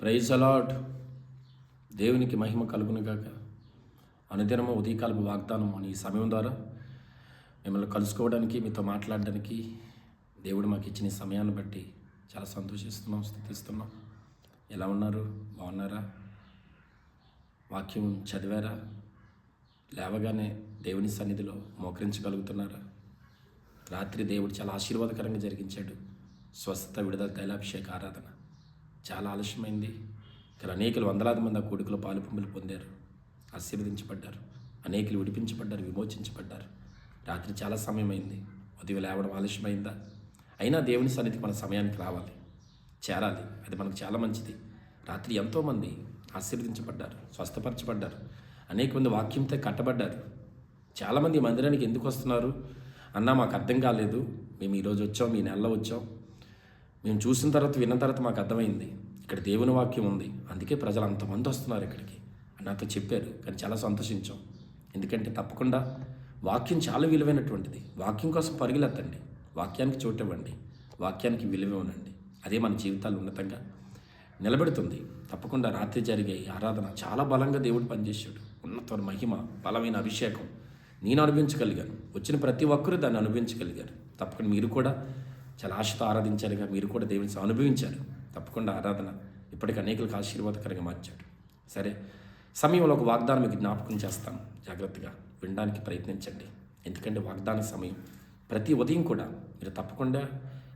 Praise allot దేవునికి మహిమ కలుగునుగాక అనుదినము ఉదయకాలపు వాగ్దానం అని ఈ సమయం ద్వారా మిమ్మల్ని కలుసుకోవడానికి మీతో మాట్లాడడానికి దేవుడు మాకు ఇచ్చిన సమయాన్ని బట్టి చాలా సంతోషిస్తున్నాం స్థుతిస్తున్నాం. ఎలా ఉన్నారు? బాగున్నారా? వాక్యం చదివారా? లేవగానే దేవుని సన్నిధిలో మోకరించగలుగుతున్నారా? రాత్రి దేవుడు చాలా ఆశీర్వాదకరంగా జరిగించాడు. స్వస్థత విడుదల తైలాభిషేక ఆరాధన. చాలా ఆలస్యమైంది. ఇక్కడ అనేకులు వందలాది మంది ఆ కోడికలో పాలు పంపులు పొందారు. ఆశీర్వదించబడ్డారు. అనేకులు విడిపించబడ్డారు విమోచించబడ్డారు. రాత్రి చాలా సమయం అయింది ఉదయం లేవడం ఆలస్యమైందా? అయినా దేవుని సన్నిధికి మన సమయానికి రావాలి. చేరాలి. అది మనకు చాలా మంచిది. రాత్రి ఎంతోమంది ఆశీర్వదించబడ్డారు స్వస్థపరచబడ్డారు. అనేక మంది వాక్యంతో కట్టబడ్డారు. చాలామంది మందిరానికి ఎందుకు వస్తున్నారు? అన్నా మాకు అర్థం కాలేదు. మేము ఈరోజు వచ్చాం మీ నెలలో వచ్చాం. మేము చూసిన తర్వాత విన్న తర్వాత మాకు అర్థమైంది. ఇక్కడ దేవుని వాక్యం ఉంది. అందుకే ప్రజలు అంతమంది వస్తున్నారు ఇక్కడికి. అని నాతో చెప్పారు. కానీ చాలా సంతోషించాం. ఎందుకంటే తప్పకుండా వాక్యం చాలా విలువైనటువంటిది. వాక్యం కోసం పరుగులెత్తండి. వాక్యానికి చోటివ్వండి. వాక్యానికి విలువ ఉండండి అదే మన జీవితాలు ఉన్నతంగా నిలబెడుతుంది. తప్పకుండా రాత్రి జరిగే ఆరాధన చాలా బలంగా దేవుడు పనిచేశాడు. ఉన్నత మహిమ బలమైన అభిషేకం. నేను అనుభవించగలిగాను. వచ్చిన ప్రతి ఒక్కరూ దాన్ని అనుభవించగలిగారు. తప్పకుండా మీరు కూడా చాలా ఆశతో ఆరాధించారుగా మీరు కూడా దేవుని అనుభవించారు తప్పకుండా ఆరాధన ఇప్పటికి అనేకులకు ఆశీర్వాదకరంగా మార్చాడు. సరే సమయంలో ఒక వాగ్దానం మీకు జ్ఞాపకం చేస్తాను. జాగ్రత్తగా వినడానికి ప్రయత్నించండి. ఎందుకంటే వాగ్దాన సమయం. ప్రతి ఉదయం కూడా మీరు తప్పకుండా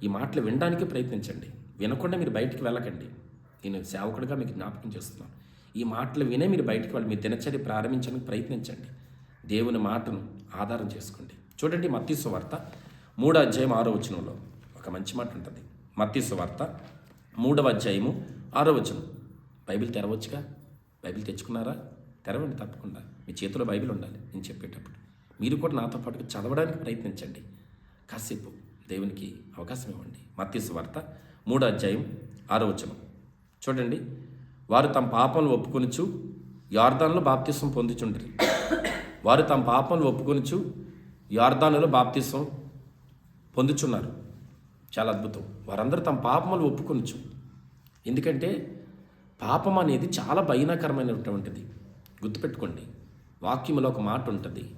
ఈ మాటలు వినడానికి ప్రయత్నించండి. వినకుండా మీరు బయటికి వెళ్ళకండి. నేను సేవకుడిగా మీకు జ్ఞాపకం చేస్తున్నాను. ఈ మాటలు వినే మీరు బయటికి వెళ్ళి మీ దినచర్య ప్రారంభించడానికి ప్రయత్నించండి. దేవుని మాటను ఆధారం చేసుకోండి. చూడండి మత్తీసు వార్త మూడో అధ్యాయం ఆరో వచనంలో. ఒక మంచి మాట ఉంటుంది. మత్తీసు వార్త మూడవ అధ్యాయము ఆరో వచనం. బైబిల్ తెరవచ్చుగా? బైబిల్ తెచ్చుకున్నారా? తెరవండి తప్పకుండా. మీ చేతిలో బైబిల్ ఉండాలి నేను చెప్పేటప్పుడు. మీరు కూడా నాతో పాటు చదవడానికి ప్రయత్నించండి. కాసేపు దేవునికి అవకాశం ఇవ్వండి. మత్తీసు వార్త మూడో అధ్యాయం ఆరో వచనం. చూడండి. వారు తమ పాపంలో ఒప్పుకొనుచు యార్దాన్లో బాప్తిసం పొందుచుండ్రి. వారు తమ పాపంలో ఒప్పుకొనుచు యార్దానులో బాప్తిసం పొందుచున్నారు. చాలా అద్భుతం. వారందరూ తమ పాపములు ఒప్పుకొనచ్చు ఎందుకంటే పాపం అనేది చాలా భయానకరమైనటువంటిది. గుర్తుపెట్టుకోండి. వాక్యములో ఒక మాట ఉంటుంది.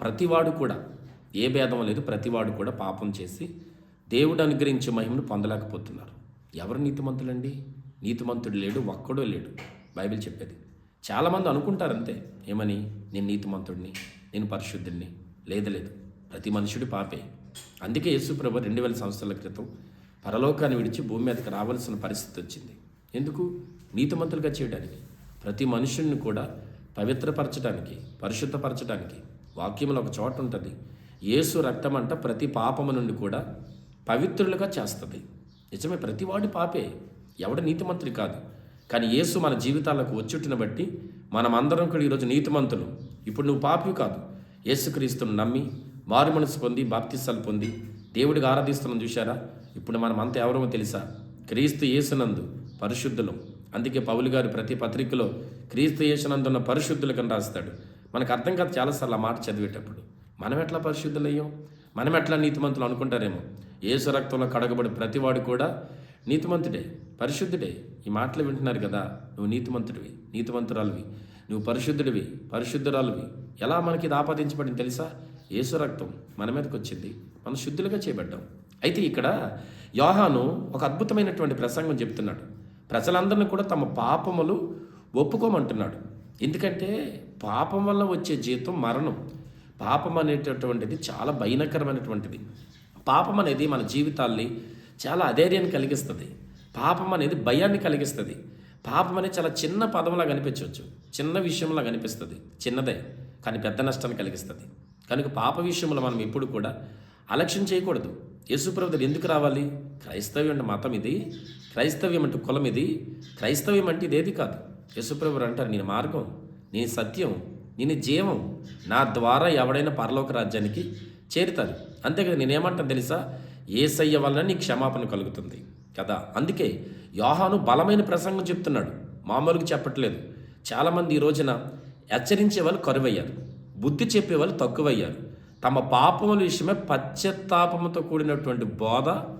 ప్రతివాడు కూడా ఏ భేదం లేదు ప్రతివాడు కూడా పాపం చేసి దేవుడు అనుగ్రహించే మహిమను పొందలేకపోతున్నారు. ఎవరు నీతిమంతులండి? నీతిమంతుడు లేడు ఒక్కడో లేడు. బైబిల్ చెప్పేది. చాలామంది అనుకుంటారు అంతే. ఏమని? నేను నీతిమంతుడిని నేను పరిశుద్ధుడిని. లేదు లేదు. ప్రతి మనుషుడు పాపే. అందుకే యేసుప్రభు రెండు వేల సంవత్సరాల క్రితం పరలోకాన్ని విడిచి భూమి మీదకి రావాల్సిన పరిస్థితి వచ్చింది. ఎందుకు? నీతిమంతులుగా చేయడానికి ప్రతి మనుషుడిని కూడా పవిత్రపరచడానికి పరిశుద్ధపరచడానికి వాక్యంలో ఒక చోట ఉంటుంది. యేసు రక్తం అంట ప్రతి పాపము నుండి కూడా పవిత్రులుగా చేస్తుంది. నిజమే ప్రతివాడి పాపే. ఎవడ నీతిమంతుడు కాదు. కానీ యేసు మన జీవితాలకు వచ్చుటిన బట్టి మనమందరం కూడా ఈరోజు నీతిమంతులు. ఇప్పుడు నువ్వు పాపి కాదు. యేసుక్రీస్తును నమ్మి మారు మనసు పొంది బాప్తిస్తాలు పొంది దేవుడికి ఆరాధిస్తున్నాం చూశారా? ఇప్పుడు మనం అంత ఎవరమో తెలుసా? క్రీస్తు యేసునందు పరిశుద్ధులం. అందుకే పౌలు గారు ప్రతి పత్రికలో క్రీస్తు యేసునందున్న పరిశుద్ధులకని రాస్తాడు. మనకు అర్థం కాదు చాలాసార్లు ఆ మాట చదివేటప్పుడు. మనం ఎట్లా పరిశుద్ధులయ్యాం? మనం ఎట్లా నీతిమంతులు అనుకుంటారేమో? యేసు రక్తంలో కడగబడి ప్రతివాడు కూడా నీతిమంతుడే పరిశుద్ధుడే. ఈ మాటలు వింటున్నారు కదా నువ్వు నీతిమంతుడివి నీతిమంతురాలివి. నువ్వు పరిశుద్ధుడివి పరిశుద్ధురాలివి. ఎలా మనకి ఇది ఆపాదించబడింది తెలుసా? యేసు రక్తం మన మీదకి వచ్చింది. మనం శుద్ధులుగా చేయబడ్డాం అయితే ఇక్కడ యోహాను ఒక అద్భుతమైనటువంటి ప్రసంగం చెప్తున్నాడు. ప్రజలందరినీ కూడా తమ పాపములు ఒప్పుకోమంటున్నాడు. ఎందుకంటే పాపం వల్ల వచ్చే జీతం మరణం. పాపం అనేటటువంటిది చాలా భయంకరమైనటువంటిది. పాపం అనేది మన జీవితాల్ని చాలా అధైర్యాన్ని కలిగిస్తుంది. పాపం అనేది భయాన్ని కలిగిస్తుంది. పాపం అనేది చాలా చిన్న పదంలా కనిపించవచ్చు. చిన్న విషయంలా కనిపిస్తుంది. చిన్నదే కానీ పెద్ద నష్టాన్ని కలిగిస్తుంది. కనుక పాప విషయంలో మనం ఎప్పుడు కూడా అలక్ష్యం చేయకూడదు. యేసుప్రభుత్వం ఎందుకు రావాలి? క్రైస్తవ్యం అంటే మతం ఇది. క్రైస్తవ్యం అంటే కులం ఇది. క్రైస్తవ్యం అంటే ఇదేది కాదు. యేసుప్రభు అంటారు నేను మార్గం నేను సత్యం నేను జీవం నా ద్వారా ఎవడైనా పరలోక రాజ్యానికి చేరుతారు అంతేకాదు నేనేమంటాను తెలుసా? ఏసయ్య వలన నీ క్షమాపణ కలుగుతుంది. కదా? అందుకే యోహాను బలమైన ప్రసంగం చెప్తున్నాడు. మామూలుగా చెప్పట్లేదు. చాలామంది ఈ రోజున హెచ్చరించే వాళ్ళు కరువయ్యారు. బుద్ధి చెప్పే వాళ్ళు తక్కువయ్యారు. తమ పాపముల విషయమే పశ్చాత్తాపముతో కూడినటువంటి బోధ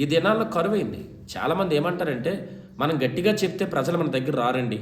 ఈ దినాల్లో కరువైంది. చాలామంది ఏమంటారంటే మనం గట్టిగా చెప్తే ప్రజలు మన దగ్గర రారండి.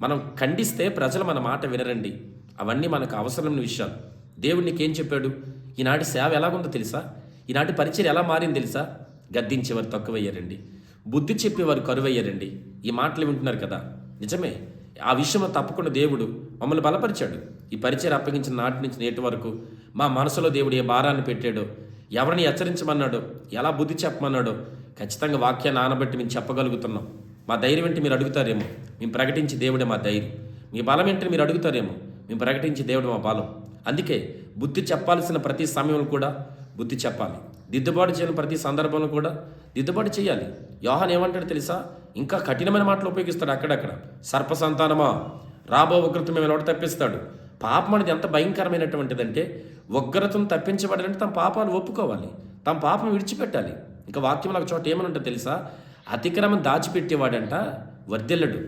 మనం ఖండిస్తే ప్రజలు మన మాట వినరండి. అవన్నీ మనకు అవసరమైన విషయాలు. దేవుడు నీకేం చెప్పాడు? ఈనాటి సేవ ఎలాగుందో తెలుసా? ఈనాటి పరిచయం ఎలా మారింది తెలుసా? గద్దించేవారు తక్కువయ్యారండి. బుద్ధి చెప్పేవారు కరువయ్యారండి. ఈ మాటలు వింటున్నారు కదా. నిజమే. ఆ విషయం తప్పకుండా దేవుడు మమ్మల్ని బలపరిచాడు. ఈ పరిచయం అప్పగించిన నాటి నుంచి నేటి వరకు మా మనసులో దేవుడు ఏ భారాన్ని పెట్టాడో ఎవరిని హెచ్చరించమన్నాడో ఎలా బుద్ధి చెప్పమన్నాడో ఖచ్చితంగా వాక్యాన్ని ఆనబట్టి మేము చెప్పగలుగుతున్నాం. మా ధైర్యం ఏంటి మీరు అడుగుతారేమో? మేము ప్రకటించి దేవుడే మా ధైర్యం. మీ బలం ఏంటని మీరు అడుగుతారేమో? మేము ప్రకటించి దేవుడు మా బలం. అందుకే బుద్ధి చెప్పాల్సిన ప్రతి సమయంలో కూడా బుద్ధి చెప్పాలి. దిద్దుబాటు చేయని ప్రతి సందర్భంలో కూడా దిద్దుబాటు చేయాలి. యోహాన్ ఏమంటాడు తెలుసా? ఇంకా కఠినమైన మాటలు ఉపయోగిస్తాడు అక్కడక్కడ. సర్ప సంతానమా రాబో ఉగ్రత మేము తప్పిస్తాడు? పాపం అనేది ఎంత భయంకరమైనటువంటిదంటే ఉగ్రతను తప్పించబడాలంటే తమ పాపాలు ఒప్పుకోవాలి. తమ పాపం విడిచిపెట్టాలి. ఇంకా వాక్యం ఒక చోట ఏమని తెలుసా? అతిక్రమం దాచిపెట్టేవాడంట వర్దిల్లడు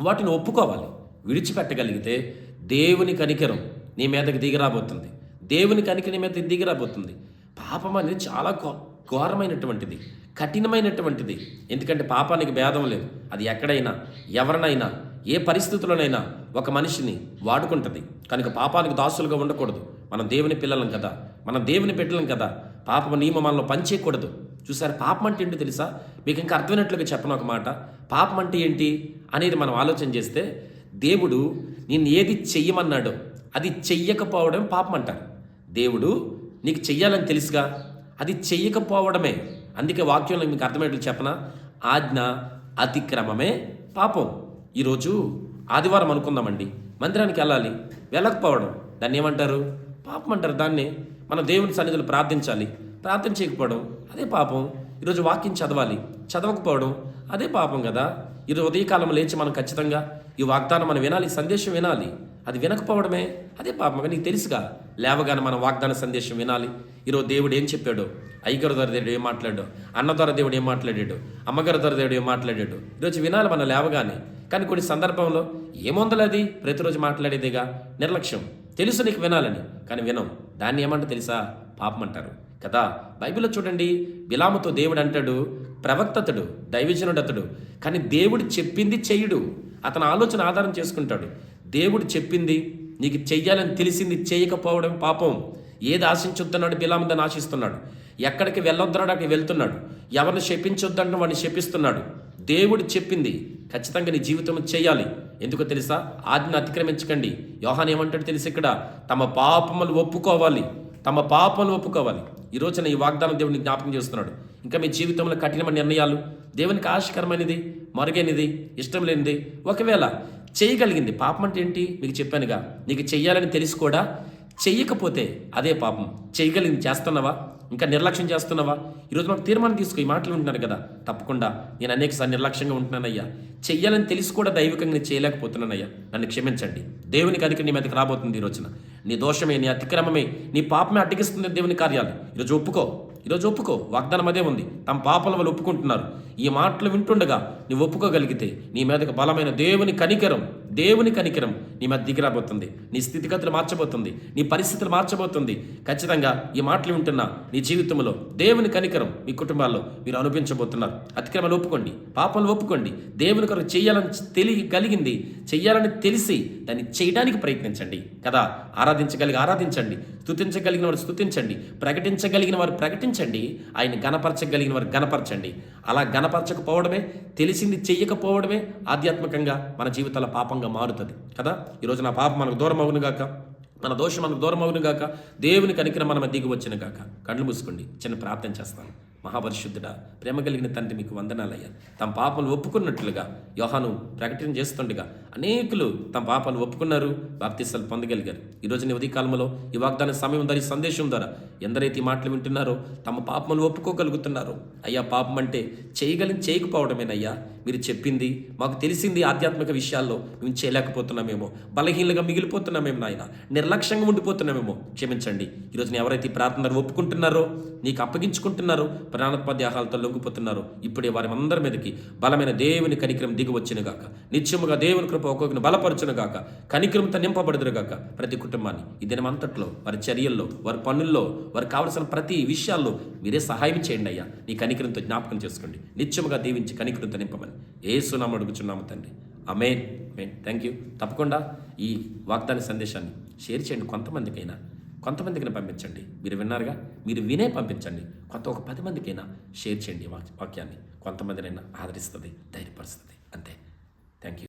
వాటిని ఒప్పుకోవాలి. విడిచిపెట్టగలిగితే దేవుని కనికరం నీ మీదకి దిగిరాబోతుంది దేవుని కనిక నీ మీద దిగిరాబోతుంది పాపం అనేది చాలా ఘో- ఘోరమైనటువంటిది కఠినమైనటువంటిది. ఎందుకంటే పాపానికి భేదం లేదు. అది ఎక్కడైనా ఎవరినైనా ఏ పరిస్థితుల్లోనైనా ఒక మనిషిని వాడుకుంటుంది. కనుక పాపానికి దాసులుగా ఉండకూడదు. మనం దేవుని పిల్లలం కదా. మనం దేవుని బిడ్డలం కదా. పాపం నియమం మనలో పనిచేయకూడదు. చూసారు? పాపం అంటే ఏంటో తెలుసా? మీకు ఇంకా అర్థమైనట్లుగా చెప్పను ఒక మాట. పాపం అంటే ఏంటి అనేది మనం ఆలోచన చేస్తే దేవుడు నేను ఏది చెయ్యమన్నాడో అది చెయ్యకపోవడం పాపం అంటారు. దేవుడు నీకు చెయ్యాలని తెలుసుగా? అది చెయ్యకపోవడమే. అందుకే వాక్యంలో మీకు అర్థమయ్యేట్లు చెప్పనా? ఆజ్ఞ అతిక్రమమే పాపం. ఈరోజు ఆదివారం అనుకుందామండి. మందిరానికి వెళ్ళాలి. వెళ్ళకపోవడం. దాన్ని ఏమంటారు? పాపం అంటారు. దాన్ని మన దేవుని సన్నిధిలో ప్రార్థించాలి. ప్రార్థన చేయకపోవడం అదే పాపం. ఈరోజు వాక్యం చదవాలి. చదవకపోవడం అదే పాపం కదా. ఈరోజు ఉదయకాలం లేచి మనం ఖచ్చితంగా ఈ వాగ్దానం మనం వినాలి సందేశం వినాలి. అది వినకపోవడమే అదే పాపం. నీకు తెలుసుగా. లేవగానే మన వాగ్దాన సందేశం వినాలి. ఈరోజు దేవుడు ఏం చెప్పాడు? అయ్యగారు ద్వారా దేవుడు ఏం మాట్లాడాడు? అన్న ద్వారా దేవుడు ఏం మాట్లాడాడు? అమ్మగారి ద్వారా దేవుడు ఏం మాట్లాడాడు? ఈరోజు వినాలి మన లేవగానే. కానీ కొన్ని సందర్భంలో ఏముందలేది? ప్రతిరోజు మాట్లాడేదిగా? నిర్లక్ష్యం. తెలుసు నీకు వినాలని. కానీ వినం. దాన్ని ఏమంటే తెలుసా? పాపం అంటారు. కదా? బైబిల్లో చూడండి. బిలాముతో దేవుడు అంటాడు ప్రవక్తతుడు దైవజనుడు అతడు కానీ దేవుడు చెప్పింది చెయ్యడు అతని ఆలోచన ఆధారం చేసుకుంటాడు. దేవుడు చెప్పింది నీకు చెయ్యాలని తెలిసింది చేయకపోవడం పాపం. ఏది ఆశించొద్దన్నాడు బిలాము దాన్ని ఆశిస్తున్నాడు. ఎక్కడికి వెళ్ళొద్దన్నాడు అక్కడికి వెళ్తున్నాడు. ఎవరిని శపించొద్దంటే వాడిని శపిస్తున్నాడు. దేవుడు చెప్పింది ఖచ్చితంగా నీ జీవితం చేయాలి. ఎందుకో తెలుసా? ఆజ్ఞ అతిక్రమించకండి. యోహాన్ ఏమంటాడు తెలుసు ఇక్కడ? తమ పాపములు ఒప్పుకోవాలి. తమ పాపములు ఒప్పుకోవాలి. ఈ రోజున ఈ వాగ్దానం దేవుడిని జ్ఞాపకం చేస్తున్నాడు. ఇంకా మీ జీవితంలో కఠినమైన నిర్ణయాలు? దేవునికి ఆశకరమైనది మరుగైనది ఇష్టం లేనిది? ఒకవేళ చేయగలిగింది. పాపం అంటే ఏంటి మీకు చెప్పానుగా. నీకు చెయ్యాలని తెలిసి కూడా చెయ్యకపోతే అదే పాపం. చేయగలిగింది చేస్తున్నావా? ఇంకా నిర్లక్ష్యం చేస్తున్నావా? ఈరోజు మాకు తీర్మానం తీసుకో. ఈ మాటలు ఉంటున్నారు కదా. తప్పకుండా. నేను అనేకసారి నిర్లక్ష్యంగా ఉంటున్నానయ్యా. చెయ్యాలని తెలిసి కూడా దైవికంగా నేను చేయలేకపోతున్నానయ్యా. నన్ను క్షమించండి. దేవునికి అధిక నీ మీదకి రాబోతుంది ఈ రోజున. నీ దోషమే నీ అతిక్రమమే నీ పాపమే అడ్డగిస్తుంది దేవుని కార్యాలు. ఈరోజు ఒప్పుకో. ఈరోజు ఒప్పుకో వాగ్దానం అదే ఉంది. తమ పాపల వల్ల ఒప్పుకుంటున్నారు. ఈ మాటలు వింటుండగా నువ్వు ఒప్పుకోగలిగితే నీ మీదకి బలమైన దేవుని కనికరం. దేవుని కనికరం నీ మీద దిగిరాబోతుంది. నీ స్థితిగతులు మార్చబోతుంది. నీ పరిస్థితులు మార్చబోతుంది. ఖచ్చితంగా ఈ మాటలు వింటున్నా నీ జీవితంలో దేవుని కనికరం మీ కుటుంబాల్లో మీరు అనుభవించబోతున్నారు. అతిక్రమలు ఒప్పుకోండి. పాపాలు ఒప్పుకోండి. దేవుని కొరకు చేయాలని తెలియగలిగింది చెయ్యాలని తెలిసి దాన్ని చేయడానికి ప్రయత్నించండి. కదా? ఆరాధించగలిగి ఆరాధించండి. స్తుతించగలిగిన వారు స్తుతించండి. ప్రకటించగలిగిన వారు ప్రకటించండి. ఆయన గణపరచగలిగిన వారు గణపరచండి. అలా గణపరచకపోవడమే తెలిసింది చెయ్యకపోవడమే ఆధ్యాత్మికంగా మన జీవితాల పాపంగా మారుతుంది. కదా? ఈరోజు నా పాపం మనకు దూరం అవును గాక. మన దోషం మనకు దూరం అవును గాక. దేవుని కనికరం మనం దిగి వచ్చిన గాక. కళ్ళు మూసుకోండి. చిన్న ప్రార్థన చేస్తాను. మహాపరిశుద్ధుడా ప్రేమ కలిగిన తండ్రి మీకు వందనాలయ్యా. తమ పాపలు ఒప్పుకున్నట్లుగా యోహాను ప్రకటన చేస్తుండగా అనేకులు తమ పాపాలు ఒప్పుకున్నారు. బాప్తిస్తాలు పొందగలిగారు. ఈ రోజు నీ ఉదయకాలంలో ఈ వాగ్దాన సమయం ద్వారా ఈ సందేశం ద్వారా ఎందరైతే ఈ మాటలు వింటున్నారో తమ పాపములు ఒప్పుకోగలుగుతున్నారు అయ్యా పాపం అంటే చేయగలిగి చేయకపోవడమేనయ్యా. మీరు చెప్పింది మాకు తెలిసింది ఆధ్యాత్మిక విషయాల్లో మేము చేయలేకపోతున్నామేమో. బలహీనంగా మిగిలిపోతున్నామేమో నాయన. నిర్లక్ష్యంగా ఉండిపోతున్నామేమో. క్షమించండి. ఈరోజు నేను ఎవరైతే ప్రార్థనలు ప్రార్థన ఒప్పుకుంటున్నారో నీకు అప్పగించుకుంటున్నారో ప్రాణోపాధ్యాహాలతో లొంగిపోతున్నారో ఇప్పుడే వారి అందరి మీదకి బలమైన దేవుని కనికరం దిగి వచ్చినగాక. నిత్యముగా దేవుని కృప నింప ఒక్కొక్కరిని బలపరచును గాక. కనిక్రమత నింపబడుదురు గాక ప్రతి కుటుంబాన్ని. ఈ దినమంతట్లో వారి చర్యల్లో వారి పనుల్లో వారికి కావలసిన ప్రతి విషయాల్లో మీరే సహాయం చేయండి అయ్యా. నీ కనికరంతో జ్ఞాపకం చేసుకోండి. నిత్యముగా దీవించి కనికరంతో నింపమని ఏ సునామ అడుగుచున్నాము తండ్రి. అమేన్ మేన్ థ్యాంక్ యూ తప్పకుండా ఈ వాగ్దాన సందేశాన్ని షేర్ చేయండి కొంతమందికైనా. కొంతమందికైనా పంపించండి. మీరు విన్నారుగా? మీరు వినే పంపించండి. కొంత ఒక పది మందికైనా షేర్ చేయండి వాక్యాన్ని. కొంతమందినైనా ఆదరిస్తుంది ధైర్యపరుస్తుంది. అంతే. Thank you